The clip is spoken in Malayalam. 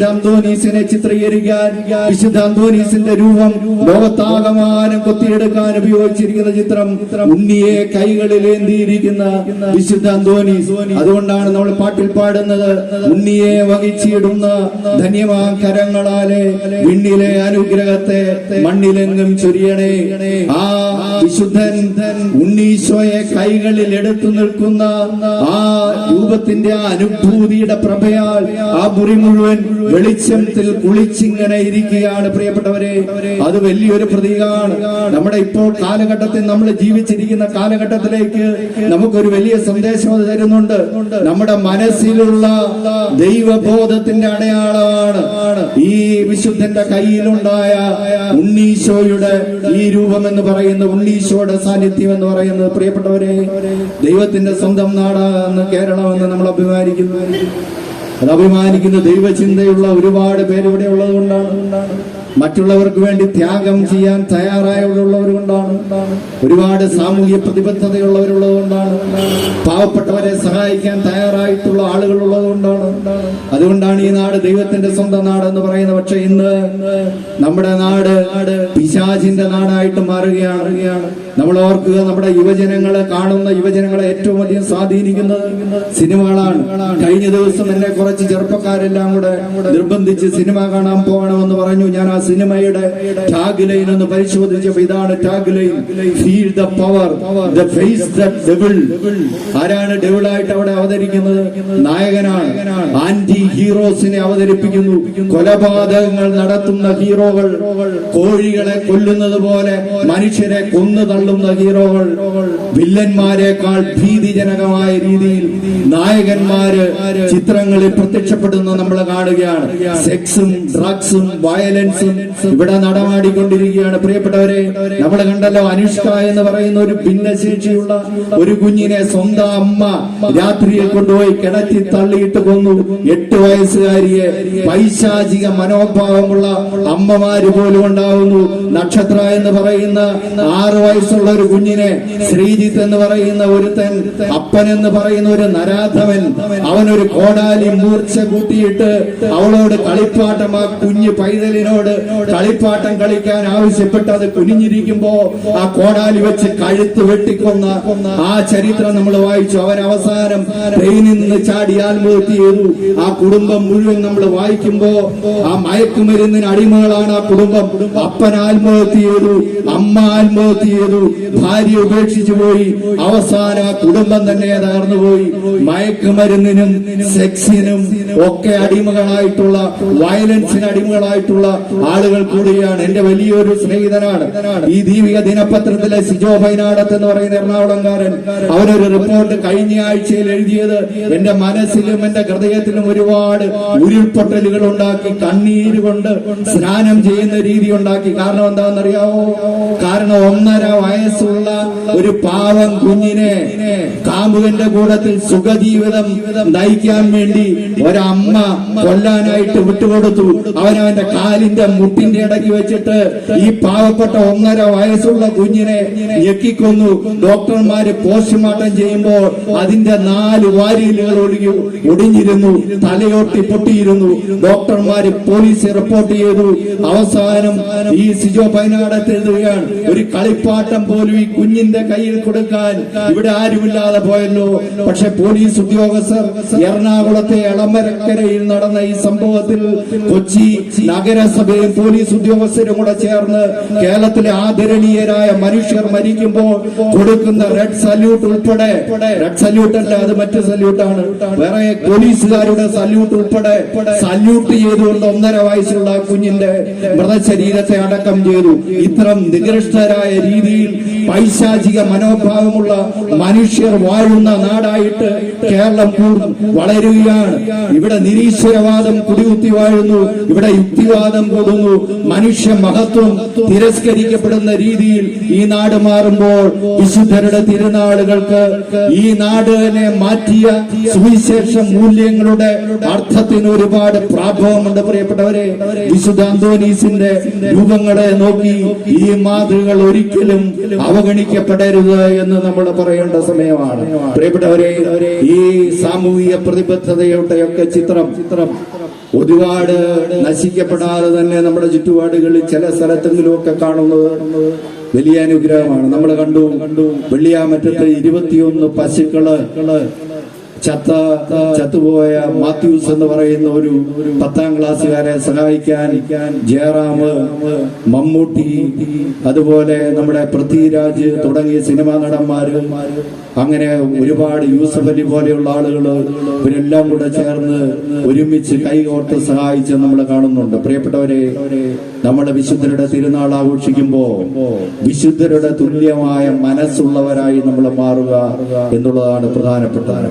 വിശുദ്ധ അന്തോനീസിനെ ചിത്രീകരിക്കാൻ വിശുദ്ധ അന്തോനീസിന്റെ രൂപം ലോകത്താകമാനം കൊത്തിയെടുക്കാൻ ഉപയോഗിച്ചിരിക്കുന്ന ചിത്രം ഉണ്ണിയെ കൈകളിൽ ഏന്തിയിരിക്കുന്ന വിശുദ്ധ അതുകൊണ്ടാണ് നമ്മൾ പാട്ടിൽ പാടുന്നത് ഉണ്ണിയെ വഹിച്ചിടുന്ന ധന്യമാ കരങ്ങളാലെ വിണ്ണിലെ അനുഗ്രഹത്തെ മണ്ണിലെങ്ങും ചൊരിയണേ. ആ വിശുദ്ധൻ ഉണ്ണീശോയെ കൈകളിൽ എടുത്തു നിൽക്കുന്ന ആ രൂപത്തിന്റെ ആ അനുഭൂതിയുടെ പ്രഭയാൽ ആ മുറി മുഴുവൻ വെളിച്ചത്തിൽ കുളിച്ചിങ്ങനെ ഇരിക്കുകയാണ് പ്രിയപ്പെട്ടവരെ. അത് വലിയൊരു പ്രതീകമാണ് നമ്മുടെ ഇപ്പോൾ കാലഘട്ടത്തിൽ നമ്മൾ ജീവിച്ചിരിക്കുന്ന കാലഘട്ടത്തിലേക്ക് നമുക്കൊരു വലിയ സന്ദേശം അത് തരുന്നുണ്ട്. നമ്മുടെ മനസ്സിലുള്ള ദൈവബോധത്തിന്റെ അടയാളമാണ് ഈ വിശുദ്ധന്റെ കയ്യിലുണ്ടായ ഉണ്ണീശോയുടെ ഈ രൂപം എന്ന് പറയുന്ന ഉണ്ണീശോയുടെ സാന്നിധ്യം എന്ന് പറയുന്നത്. പ്രിയപ്പെട്ടവരെ ദൈവത്തിന്റെ സ്വന്തം നാടാണ് കേരളമെന്ന് നമ്മൾ അഭിമാനിക്കുന്നു. അത് അഭിമാനിക്കുന്ന ദൈവചിന്തയുള്ള ഒരുപാട് പേര് ഇവിടെ ഉള്ളത് കൊണ്ടാണ് മറ്റുള്ളവർക്ക് വേണ്ടി ത്യാഗം ചെയ്യാൻ തയ്യാറായുള്ളവർ കൊണ്ടാണ് ഒരുപാട് സാമൂഹ്യ പ്രതിബദ്ധതയുള്ളവരുള്ളത് കൊണ്ടാണ് പാവപ്പെട്ടവരെ സഹായിക്കാൻ തയ്യാറായിട്ടുള്ള ആളുകൾ ഉള്ളത് കൊണ്ടാണ് അതുകൊണ്ടാണ് ഈ നാട് ദൈവത്തിന്റെ സ്വന്തം നാട് എന്ന് പറയുന്നത്. പക്ഷെ ഇന്ന് നമ്മുടെ നാട് പിശാചിന്റെ നാടായിട്ട് മാറുകയാണ്. നമ്മൾ ഓർക്കുക നമ്മുടെ യുവജനങ്ങളെ കാണുന്ന യുവജനങ്ങളെ ഏറ്റവും അധികം സ്വാധീനിക്കുന്നത് സിനിമകളാണ്. കഴിഞ്ഞ ദിവസം എന്നെ കുറച്ച് ചെറുപ്പക്കാരെല്ലാം കൂടെ നിർബന്ധിച്ച് സിനിമ കാണാൻ പോകണമെന്ന് പറഞ്ഞു. ഞാൻ ആ സിനിമയുടെ ടാഗ് ലൈൻ ഒന്ന് പരിശോധിച്ചപ്പോ ഇതാണ് tag line feel the power the face the devil ആരാണ് ഡെവിളായിട്ട് അവിടെ അവതരിക്കുന്നത്? നായകനാണ്. ആന്റി ഹീറോസിനെ അവതരിപ്പിക്കുന്നു. കൊലപാതകങ്ങൾ നടത്തുന്ന ഹീറോകൾ. കോഴികളെ കൊല്ലുന്നത് പോലെ മനുഷ്യരെ കൊന്നു തള്ളുന്ന ഹീറോകൾ. വില്ലന്മാരെക്കാൾ ഭീതിജനകമായ രീതിയിൽ നായകന്മാര് ചിത്രങ്ങളിൽ പ്രത്യക്ഷപ്പെടുന്ന നമ്മൾ കാണുകയാണ്. സെക്സും ഡ്രഗ്സും വയലൻസും ഇവിടെ നടമാടിക്കൊണ്ടിരിക്കുകയാണ്. പ്രിയപ്പെട്ടവരെ നമ്മൾ കണ്ടല്ലോ അനുഷ്ക എന്ന് പറയുന്ന ഒരു ഭിന്നശേഷിയുള്ള ഒരു കുഞ്ഞിനെ സ്വന്തം അമ്മ രാത്രിയെ കൊണ്ടുപോയി കിടത്തി തള്ളിയിട്ട് കൊന്നു. എട്ട് വയസ്സുകാരിയെ പൈശാചിക മനോഭാവമുള്ള അമ്മമാര് പോലും ഉണ്ടാവുന്നു. നക്ഷത്ര എന്ന് പറയുന്ന ആറ് വയസ്സുള്ള ഒരു കുഞ്ഞിനെ ശ്രീജിത്ത് എന്ന് പറയുന്ന ഒരുത്തൻ അപ്പൻ എന്ന് പറയുന്ന ഒരു നരാധവൻ അവനൊരു കോടാലി മൂർച്ച കൂട്ടിയിട്ട് അവളോട് കളിപ്പാട്ടം ആ കുഞ്ഞ് പൈതലിനോട് കളിപ്പാട്ടം കളിക്കാൻ ആവശ്യപ്പെട്ട് അത് കുനിഞ്ഞിരിക്കുമ്പോ ആ കോടാലി വെച്ച് കഴുത്ത് വെട്ടിക്കൊന്ന ആ ചരിത്രം നമ്മൾ വായിച്ചു. അവൻ അവസാനം ട്രെയിനിൽ നിന്ന് ചാടി ആത്മഹത്യ ചെയ്തു. ആ കുടുംബം മുഴുവൻ നമ്മൾ വായിക്കുമ്പോ ആ മയക്കുമരുന്നിന് അടിമകളാണ് ആ കുടുംബം. അപ്പൻ ആത്മഹത്യ ചെയ്തു അമ്മ ആത്മഹത്യ ചെയ്തു ഭാര്യ ഉപേക്ഷിച്ചു പോയി. അവസാനം ആ കുടുംബം തന്നെ തകർന്നു പോയി. മയക്കുമരുന്നിനും സെക്സിനും ഒക്കെ അടിമകളായിട്ടുള്ള വയലൻസിന് അടിമകളായിട്ടുള്ള ആളുകൾ കൂടിയാണ് എന്റെ വലിയൊരു സ്നേഹിതനാണ്. ഈ ദീപിക ദിനപത്രത്തിലെ സിജോ ഫൈനാടത്ത് എന്ന് പറയുന്ന എറണാകുളംകാരൻ. അവനൊരു റിപ്പോർട്ട് കഴിഞ്ഞ ആഴ്ചയിൽ എഴുതിയത് എന്റെ മനസ്സിലും എന്റെ ഹൃദയത്തിലും ഒരുപാട് ഉരുൾപൊട്ടലുകൾ ഉണ്ടാക്കി കണ്ണീര് കൊണ്ട് സ്നാനം ചെയ്യുന്ന രീതി ഉണ്ടാക്കി. കാരണം എന്താണെന്നറിയാവോ? കാരണം ഒന്നര വയസ്സുള്ള ഒരു പാവം കുഞ്ഞിനെ കാമുകന്റെ കൂടത്തിൽ സുഖജീവിതം നയിക്കാൻ വേണ്ടി ഒരമ്മ കൊല്ലാനായിട്ട് വിട്ടുകൊടുത്തു. അവനവന്റെ കാലിന്റെ മുട്ടിന്റെ ഇടയ്ക്ക് വെച്ചിട്ട് ഈ പാവപ്പെട്ട ഒന്നര വയസ്സുള്ള കുഞ്ഞിനെ ഞെക്കിക്കൊന്നു. ഡോക്ടർമാര് പോസ്റ്റ്മോർട്ടം ചെയ്യുമ്പോൾ അതിന്റെ നാല് വാരിയലുകൾ ഒഴുകി ഒടിഞ്ഞിരുന്നു. തലയോട്ടി പൊട്ടിയിരുന്നു. ഡോക്ടർമാര് പോലീസ് റിപ്പോർട്ട് ചെയ്തു. അവസാനം ഈ സിജോ പൈനാടത്ത് എഴുതുകയാണ് ഒരു കളിപ്പാട്ടം പോലും ഈ കുഞ്ഞിന്റെ കയ്യിൽ കൊടുക്കാൻ ഇവിടെ ആരുമില്ലാതെ പോയല്ലോ. പക്ഷെ പോലീസ് ഉദ്യോഗസ്ഥർ എറണാകുളത്തെ എളമരക്കരയിൽ നടന്ന ഈ സംഭവത്തിൽ കൊച്ചി നഗരസഭയും പോലീസ് ഉദ്യോഗസ്ഥരും കൂടെ ചേർന്ന് കേരളത്തിലെ ആദരണീയരായ മനുഷ്യർ മരിക്കുമ്പോൾ കൊടുക്കുന്ന റെഡ് സല്യൂട്ട് ഉൾപ്പെടെ റെഡ് സല്യൂട്ട് അല്ല അത് മറ്റു സല്യൂട്ടാണ്. വേറെ പോലീസുകാരുടെ സല്യൂട്ട് ഉൾപ്പെടെ സല്യൂട്ട് ചെയ്തുകൊണ്ട് ഒന്നര വയസ്സുള്ള കുഞ്ഞിന്റെ മൃതശരീരത്തെ അടക്കം ചെയ്തു. ഇത്തരം നികൃഷ്ടരായ രീതിയിൽ പൈശാചിക മനോഭാവമുള്ള മനുഷ്യർ വാഴുന്ന നാടായിട്ട് കേരളം വളരുകയാണ്. ഇവിടെ നിരീശ്വരവാദം കുടികുത്തി വാഴുന്നു ഇവിടെ യുക്തിവാദം കൂടുന്നു മനുഷ്യ മഹത്വം തിരസ്കരിക്കപ്പെടുന്ന രീതിയിൽ ഈ നാട് മാറുമ്പോൾ വിശുദ്ധരുടെ തിരുനാളുകൾക്ക് ഈ നാടിനെ മാറ്റിയ സുവിശേഷ മൂല്യങ്ങളുടെ അർത്ഥത്തിന് ഒരുപാട് പ്രാഭവമുണ്ട്. പ്രിയപ്പെട്ടവരെ വിശുദ്ധ അന്തോനീസിന്റെ രൂപങ്ങളെ നോക്കി ഈ മാതൃകൾ ഒരിക്കലും അവഗണിക്കപ്പെടരുത് എന്ന് നമ്മൾ പറയേണ്ട സമയമാണ്. പ്രിയപ്പെട്ടവരെ ഈ സാമൂഹിക പ്രതിബദ്ധതയുടെ ഒക്കെ ചിത്രം. ചിത്രം ഒരുപാട് നശിക്കപ്പെടാതെ തന്നെ നമ്മുടെ ചുറ്റുപാടുകളിൽ ചില സ്ഥലത്തെങ്കിലും ഒക്കെ കാണുന്നത് വലിയ അനുഗ്രഹമാണ്. നമ്മൾ കണ്ടു കണ്ടു വെള്ളിയാമറ്റത്ത് ഇരുപത്തിയൊന്ന് പശുക്കൾ ചത്ത ചത്തുപോയ മാത്യൂസ് എന്ന് പറയുന്ന ഒരു പത്താം ക്ലാസ്സുകാരെ സഹായിക്കാൻ ജയറാം മമ്മൂട്ടി അതുപോലെ നമ്മുടെ പൃഥ്വിരാജ് തുടങ്ങിയ സിനിമാ നടന്മാര് അങ്ങനെ ഒരുപാട് യൂസഫ് അലി പോലെയുള്ള ആളുകൾ ഇവരെല്ലാം കൂടെ ചേർന്ന് ഒരുമിച്ച് കൈകോർത്ത് സഹായിച്ച് നമ്മൾ കാണുന്നുണ്ട്. പ്രിയപ്പെട്ടവരെ നമ്മുടെ വിശുദ്ധരുടെ തിരുനാൾ ആഘോഷിക്കുമ്പോ വിശുദ്ധരുടെ തുല്യമായ മനസ്സുള്ളവരായി നമ്മൾ മാറുക എന്നുള്ളതാണ് പ്രധാനപ്പെട്ടത്